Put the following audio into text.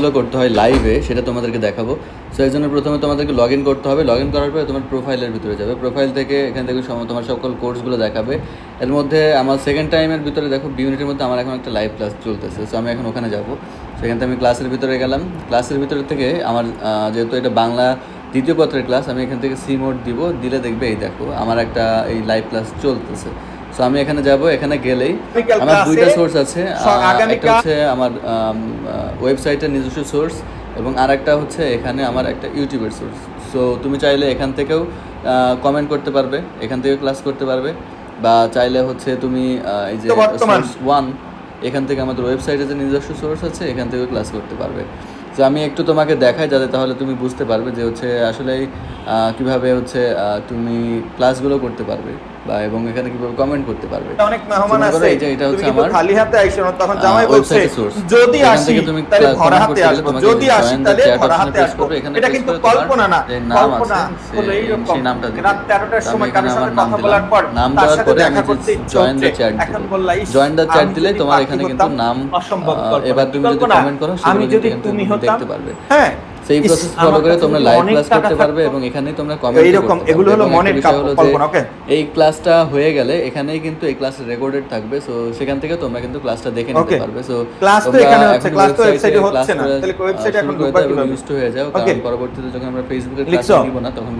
ক্লাসগুলো করতে হয় লাইভে সেটা তোমাদেরকে দেখাবো। সো এই জন্য প্রথমে তোমাদেরকে লগ ইন করতে হবে। লগ ইন করার পরে তোমার প্রোফাইলের ভিতরে যাবে। প্রোফাইল থেকে এখান থেকে তোমার সকল কোর্সগুলো দেখাবে। এর মধ্যে আমার সেকেন্ড টাইমের ভিতরে দেখো বি ইউনিটের মধ্যে আমার এখন একটা লাইভ ক্লাস চলতেছে। সো আমি এখন ওখানে যাব। সেখান থেকে আমি ক্লাসের ভিতরে গেলাম। ক্লাসের ভিতরে থেকে আমার যেহেতু এটা বাংলা দ্বিতীয় পত্রের ক্লাস আমি এখান থেকে সি মোড দিব। দিলে দেখবে, এই দেখো, আমার একটা এই লাইভ ক্লাস চলতেছে। সো আমি এখানে যাব এখানে গেলেই। আমার দুইটা সোর্স আছে। একটা হচ্ছে আমার ওয়েবসাইটের নিজস্ব সোর্স এবং আরেকটা হচ্ছে এখানে আমার একটা ইউটিউবের সোর্স সো তুমি চাইলে এখান থেকেও কমেন্ট করতে পারবে এখান থেকেও ক্লাস করতে পারবে। বা চাইলে হচ্ছে তুমি এই যে সোর্স ওয়ান এখান থেকে আমাদের ওয়েবসাইটে যে নিজস্ব সোর্স আছে এখান থেকেও ক্লাস করতে পারবে। তো আমি একটু তোমাকে দেখাই যাতে তাহলে তুমি বুঝতে পারবে যে হচ্ছে আসলে কীভাবে হচ্ছে তুমি ক্লাসগুলো করতে পারবে বা এবং এখানে কীভাবে কমেন্ট করতে পারবে। অনেক মেহমান আছে এই যে এটা হচ্ছে আমার খালি হাতে আইসো না তখন জামাই বলছে যদি আসি তুমি তাহলে ভরা হাতে আসব। যদি আসি তাহলে ভরা হাতে আসব। এখানে এটা কিন্তু কল্পনা না নাম কল্পনা হলো এইরকম। সেই নামটা। রাত তেরোটার তো আমি সময় এখানে কারোর সাথে কথা বলার পর নাম দেওয়ার পরে আমি দেখা যে করতে ইচ্ছে join the এখন দিব। বললা, ইস, join the chat দিলে তোমার এখানে কিন্তু নাম অসম্ভব কল্পনা। এবার তুমি যদি কমেন্ট করো আমি যদি তুমি হতাম দেখতে পারবে। হ্যাঁ সেই প্রসেস ফলো করে তোমরা লাইভ ক্লাস করতে পারবে এবং এখানেই তোমরা কমেন্ট এইরকম, এগুলো হলো মনের কল্পনা, ওকে এই ক্লাসটা হয়ে গেলে এখানেই কিন্তু এই ক্লাস রেকর্ডেড থাকবে। সো সেখান থেকে তোমরা কিন্তু ক্লাসটা দেখে নিতে পারবে। সো ক্লাস তো এখানে হচ্ছে, ক্লাস তো ওয়েবসাইটে হচ্ছে না। তাহলে website এখন ঢুকবা কীভাবে? হয়ে যাও। কারণ পরবর্তীতে যখন আমরা ফেসবুকে ক্লাস? নিব না তখন